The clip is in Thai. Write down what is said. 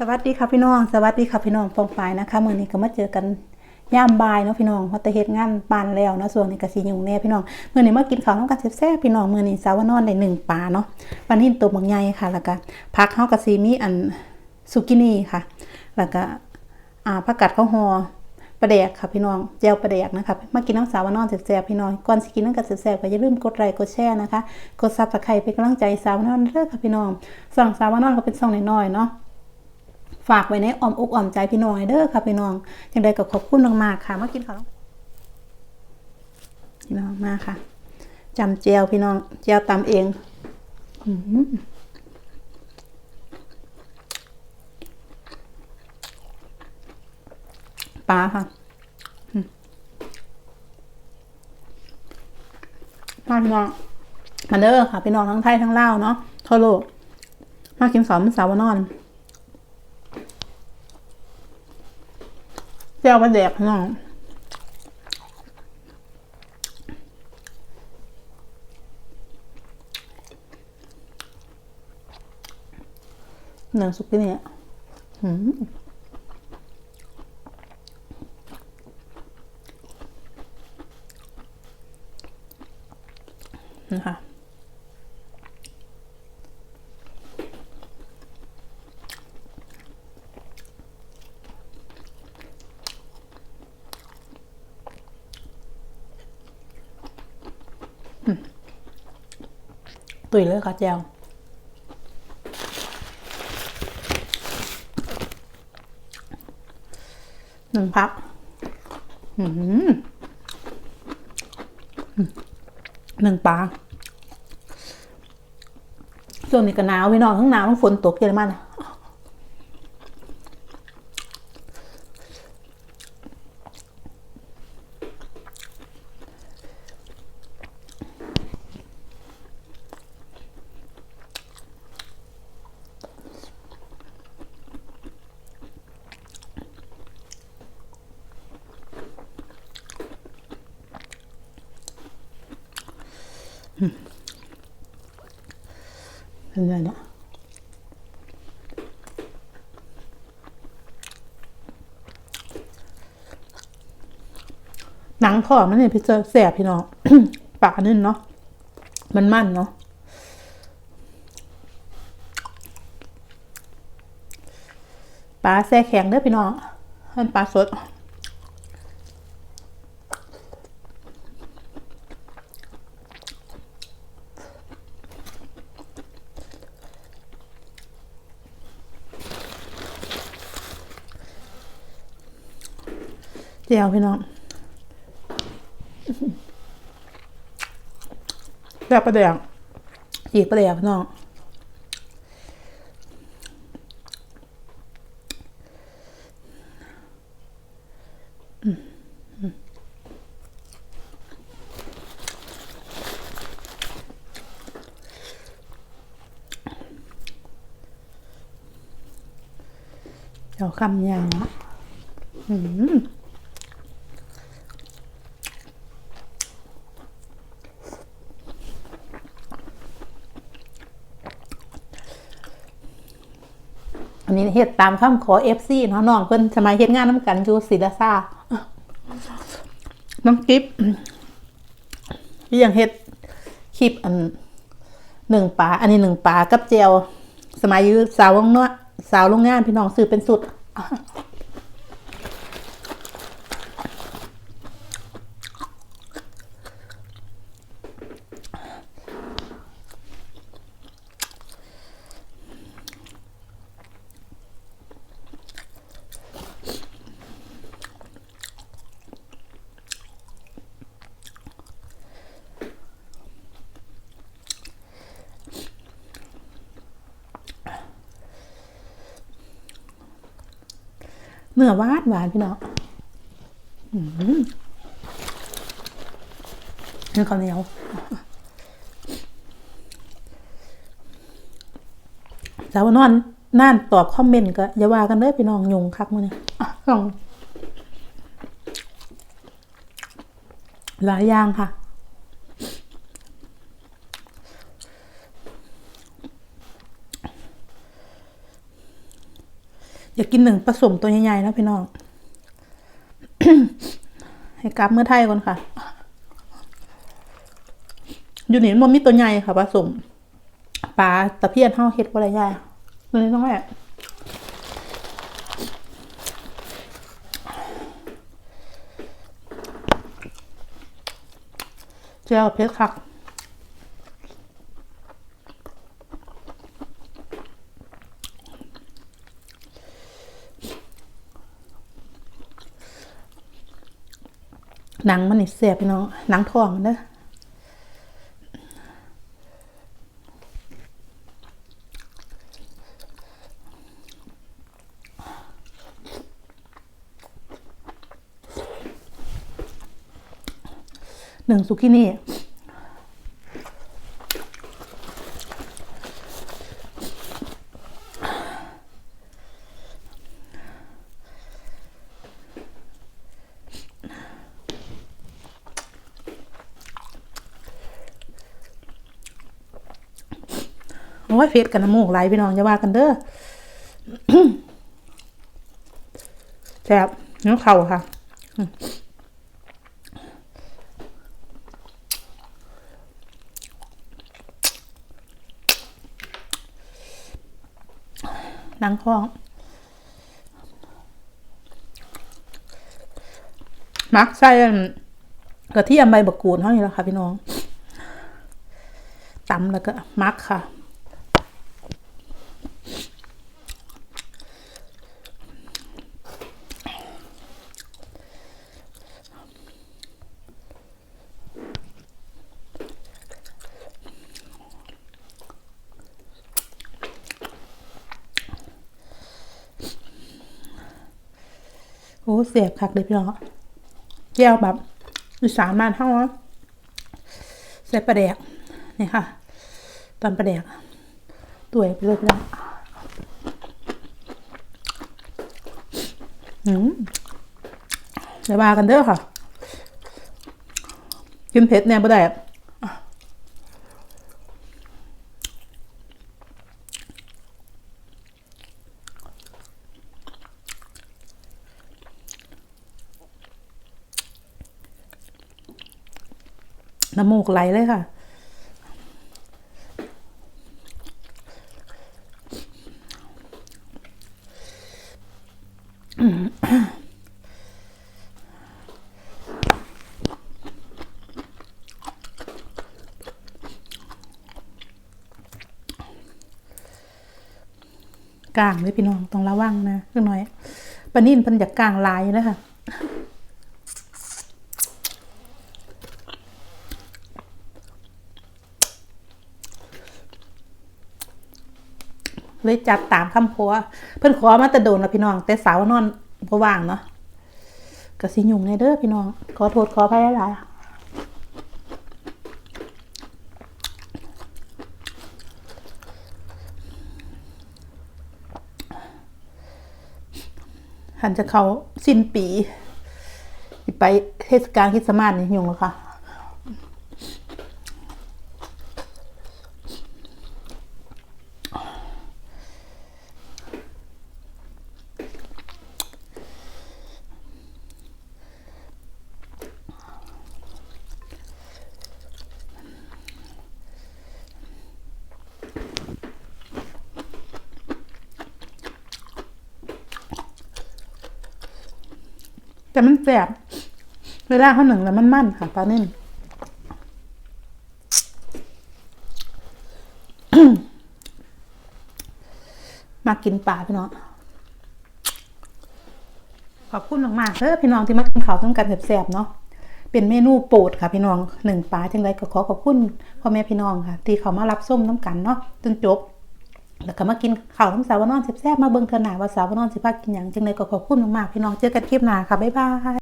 สวัสดีค่ะพี่น้อง สวัสดีค่ะพี่น้องปองปายนะคะมื้อนี้ก็มาเจอกันย่ามบ่ายเนาะพี่น้องเพราะแต่เฮ็ดงานปานแล้วนะส่วนนี้ก็สิยุ่งแน่พี่น้องมื้อนี้มากินข้าวนำกันแซ่บๆพี่น้องมื้อนี้สาวนอนได้หนึ่งปลาเนาะปลานิ่นตัวบางใหญ่ค่ะ แล้วก็ผักเฮาก็สิมีอันซุกินี่ค่ะ แล้วก็อ่าผักกัดข้าวหอปลาแดกค่ะพี่น้องแจ่วปลาแดกนะคะมากินน้ำสาวนอนแซ่บๆพี่น้องก่อนสิกินน้ำกันแซ่บๆก็อย่าลืมกดไลค์กดแชร์นะคะ กด Subscribe เป็นกำลังใจสาวนอนเด้อค่ะพี่น้องส่องสาวนอนก็เป็นส่องน้อยๆเนาะ ฝากไว้ในอ้อมอกอ้อมใจพี่น้องเด้อค่ะพี่น้องยังไดก็ขอบคุณมากๆค่ะมากินข้าวพี่น้องมาค่ะจำเจียวพี่น้องเจียวตำเองปลาค่ะมาพี่น้องมาเด้อค่ะพี่น้องทั้งไทยทั้งลาวเนาะทั่วโลกมากินข้าวมันสาวนอน จ้าปลาแดกน้องหนังสุกที่นี่หืมนะคะ ตุยเลยค่ะแจวหนึ่งพักหืมหนึ่งปลาช่วงนี้ก็หนาวพี่น้องทั้งหนาวทั้งฝนตกเยอะมากนะ เป็นไงเนี่ยหนังทอดมันเนี่ยพี่เจอแสบพี่น้องปากอันนึงเนาะมันมันเนาะปลาแซ่แข็งเด้อพี่น้องมันปลาสด เจียวพี่น้องแบบประเดี๋ยวอีกประเดี๋ยวพี่น้องเดี๋ยวคำยาวอืม อันนี้เฮ็ดตามคำขอเอฟซีเนาะน้องเพิ่นสมัยเฮ็ดงานน้ำกันอยู่ศิลาซาน้องกิฟที่ยังเฮ็ดคลิปอันหนึ่งปลาอันนี้หนึ่งปลากับเจลสมัยอยู่สาววงนวดสาวโรงงานพี่น้องซื้อเป็นสุด เนื้อวานหวานพี่น้องเนื้อข้าวเหนียวสาวนอนน่านตอบคอมเมนต์ก็อย่าว่ากันเด้อพี่น้องยุงคักมื้อนี้อ่ลองหลายอย่างค่ะ ออยากกินหนึ่งผสมตัวใหญ่ๆนะพี่น้อง ให้กลับเมื่อไทยก่อนค่ะ อยู่นี่มันมีตัวใหญ่ค่ะผสมปลาตะเพียนเฮาเฮ็ดบ่ได้ใหญ่ตัวนี้ต้องแม่เจ้าเพชรคัก หนังมันนี่เสียบพี่น้องหนังทองมันเด้อหนึ่งสุกี้นี่ โอ้ยเฟสกันน้ำมูกไหลพี่น้องอย่าว่ากันเด้อแซ่บเนื้อเข่าค่ะหนังท้องมักใส่กระเทียมใบบักกูดเท่านี้แหละค่ะพี่น้องตำแล้วก็มักค่ะ โอ้เสียบคักเลยพี่น้องแก้วแบบอีสานบ้านเท่านะใส่ปลาแดกนี่ค่ะตอนปลาแดกตัวไปเลยพี่น้องอืมเดี๋ยวมากันเด้อค่ะกินเผ็ดแน่บ่ได้ น้ำมูกไหลเลยค่ะ กลางเลยพี่น้องต้องระวังนะเล็กน้อยปนินพันอยากกลางลายเลยค่ะ เลยจัดตามคำขอเพิ่นขอมาแต่โดนล้วพี่น้อง แต่สาวนอนบ่ว่างเนาะก็สิยุ่งในเด้อพี่น้อง ขอโทษขออภัยหลายหันจะเขาสิ้นปี ไปเทศกาลคริสต์มาสนี่ยุ่งแล้วค่ะ แต่มันแสบเวลาเขาหนึ่งแล้วมันมั่นค่ะปลานิ่มมากินปลาพี่น้องขอบคุณมากๆเด้อพี่น้องที่มากินข้าวต้องกันแสบๆเนาะเป็นเมนูโปรดค่ะพี่น้องหนึ่งปลาจังไรก็ขอขอบคุณพ่อแม่พี่น้องค่ะ ที่เขามารับส้มน้ำกันเนาะจนจบ แล้วก็มากินข้าวน้ำสาวนอนแซ่บๆมาเบิ่งเธอหนาว่าสาวนอนสิพากินหยังจังไรก็ขอบคุณมากๆพี่น้องเจอกันคลิปหน้าค่ะบ๊ายบาย